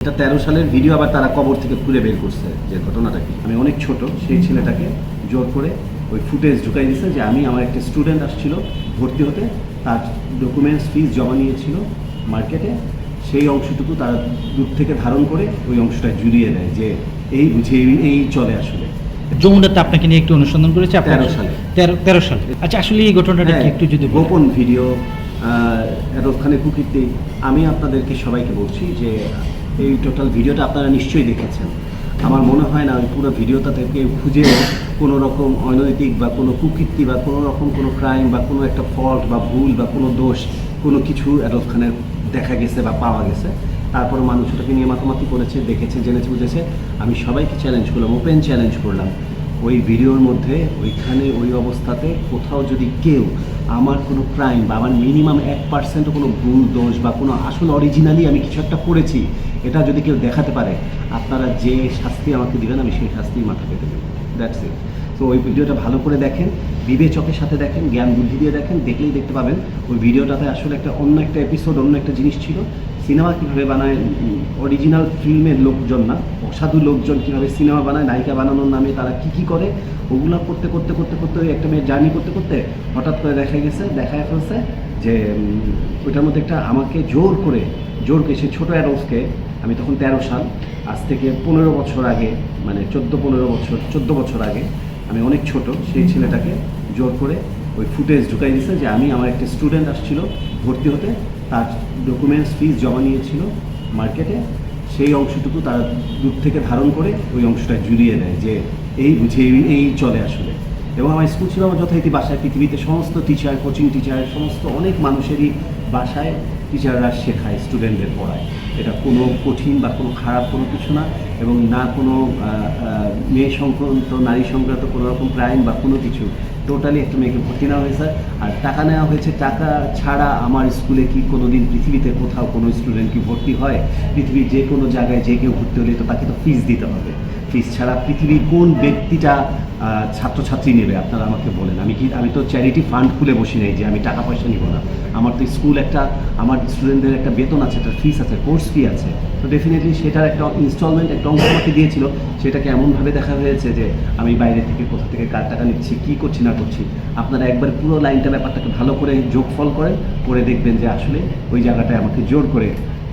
এটা তেরো সালের ভিডিও আবার তারা কবর থেকে খুলে বের করছে যে ঘটনাটা কি। আমি অনেক ছোট সেই ছেলেটাকে জোর করে ওই ফুটেজ ঢুকাই দিয়েছে যে আমি আমার একটা স্টুডেন্ট আসছিল ভর্তি হতে তার ডকুমেন্টস ফিস জমা নিয়েছিল মার্কেটে সেই অংশটুকু তারা দূর থেকে ধারণ করে ওই অংশটা জুড়িয়ে দেয় যে এই বুঝে এই- চলে আসলে। যমুনাতে আপনাকে নিয়ে একটু অনুসন্ধান করেছে তেরো 13 সালে। তেরো তেরো সালে। আচ্ছা আসলে এই ঘটনাটা হ্যাঁ, একটু যদি গোপন ভিডিও এতখানে কুকিরতে আমি আপনাদেরকে সবাইকে বলছি যে এই টোটাল ভিডিওটা আপনারা নিশ্চয়ই দেখেছেন। আমার মনে হয় না ওই পুরো ভিডিওটা থেকে খুঁজে কোনো রকম অনৈতিক বা কোনো কুকীর্তি বা কোনো রকম কোনো ক্রাইম বা কোনো একটা ফল্ট বা ভুল বা কোনো দোষ কোনো কিছু এডলফ খানের দেখা গেছে বা পাওয়া গেছে। তারপর মানুষ ওটাকে নিয়ে মাতামাতি করেছে, দেখেছে, জেনেছে, বুঝেছে। আমি সবাইকে চ্যালেঞ্জ করলাম ওপেন চ্যালেঞ্জ করলাম। ওই ভিডিওর মধ্যে, ওইখানে, ওই অবস্থাতে কোথাও যদি কেউ আমার কোনো ক্রাইম বা আমার মিনিমাম এক পার্সেন্টও কোনো ভুল, দোষ বা কোনো আসল অরিজিনালি আমি কিছু একটা করেছি এটা যদি কেউ দেখাতে পারে, আপনারা যে শাস্তি আমাকে দিবেন, আমি সেই শাস্তিই মাথা পেতে দেবো। দ্যাটস ইট তো ওই ভিডিওটা ভালো করে দেখেন, বিবেচকের সাথে দেখেন, জ্ঞান বুদ্ধি দিয়ে দেখেন, দেখলেই দেখতে পাবেন, ওই ভিডিওটাতে আসলে একটা অন্য একটা এপিসোড অন্য একটা জিনিস ছিল। সিনেমা কীভাবে বানায় অরিজিনাল ফিল্মের লোকজন না, অসাধু লোকজন কীভাবে সিনেমা বানায়, নায়িকা বানানোর নামে তারা কি কি করে, ওগুলো করতে করতে করতে করতে একটা মেয়ের জার্নি করতে করতে হঠাৎ করে দেখা গেছে দেখা ফেলছে যে ওইটার মধ্যে একটা আমাকে জোর করে জোর করে সে ছোটো অ্যাডলসকে আমি তখন তেরো সাল আজ থেকে পনেরো বছর আগে মানে চোদ্দ পনেরো বছর চোদ্দ বছর আগে আমি অনেক ছোট সেই ছেলেটাকে জোর করে ওই ফুটেজ ঢুকাই দিয়েছে যে আমি আমার একটা স্টুডেন্ট আসছিল ভর্তি হতে তার ডকুমেন্টস ফিস জমা নিয়েছিল মার্কেটে সেই অংশটুকু তারা দূর থেকে ধারণ করে ওই অংশটা জুড়িয়ে দেয় যে এই বুঝে এই- এই চলে আসলে। এবং আমার স্কুল ছিল আমার যথারীতি বাসায় পৃথিবীতে সমস্ত টিচার কোচিং টিচার সমস্ত অনেক মানুষেরই বাসায় টিচাররা শেখায় স্টুডেন্টদের পড়ায়। এটা কোনো কঠিন বা কোনো খারাপ কোনো কিছু না এবং না কোনো মেয়ে সংক্রান্ত, নারী সংক্রান্ত কোনো রকম ক্রাইম বা কোনো কিছু টোটালি একটা মেয়েকে ভর্তি নেওয়া হয়েছে। আর টাকা নেওয়া হয়েছে, টাকা ছাড়া আমার স্কুলে কি কোনো দিন পৃথিবীতে কোথাও কোনো স্টুডেন্ট কি ভর্তি হয়? পৃথিবীর যে কোনো জায়গায় যে কেউ ভর্তি হলে তো তাকে তো ফিস দিতে হবে। ফিস ছাড়া পৃথিবীর কোন ব্যক্তিটা ছাত্রছাত্রী নেবে? আপনারা আমাকে বলেন। আমি কি আমি তো চ্যারিটি ফান্ড খুলে বসি নাই যে আমি টাকা পয়সা নিব না। আমার তো স্কুল একটা আমার স্টুডেন্টদের একটা বেতন আছে, একটা ফিস আছে কোর্স ফি আছে। তো ডেফিনেটলি সেটার একটা ইনস্টলমেন্ট একটা অংশ আমাকে দিয়েছিল। সেটাকে এমনভাবে দেখা হয়েছে যে আমি বাইরে থেকে কোথা থেকে কার টাকা নিচ্ছি, কী করছি, না করছি। আপনারা একবার পুরো লাইনটা, ব্যাপারটাকে ভালো করে যোগফল করেন, করে দেখবেন যে আসলে ওই জায়গাটায় আমাকে জোর করে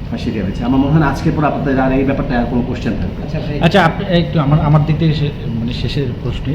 ফাঁসিয়ে দেওয়া হয়েছে। আমার মনে হয় আজকের পর আপনাদের আর এই ব্যাপারটা আর কোনো কোশ্চেন থাকবে। আচ্ছা একটু আমার আমার দিক থেকে মানে শেষের প্রশ্নে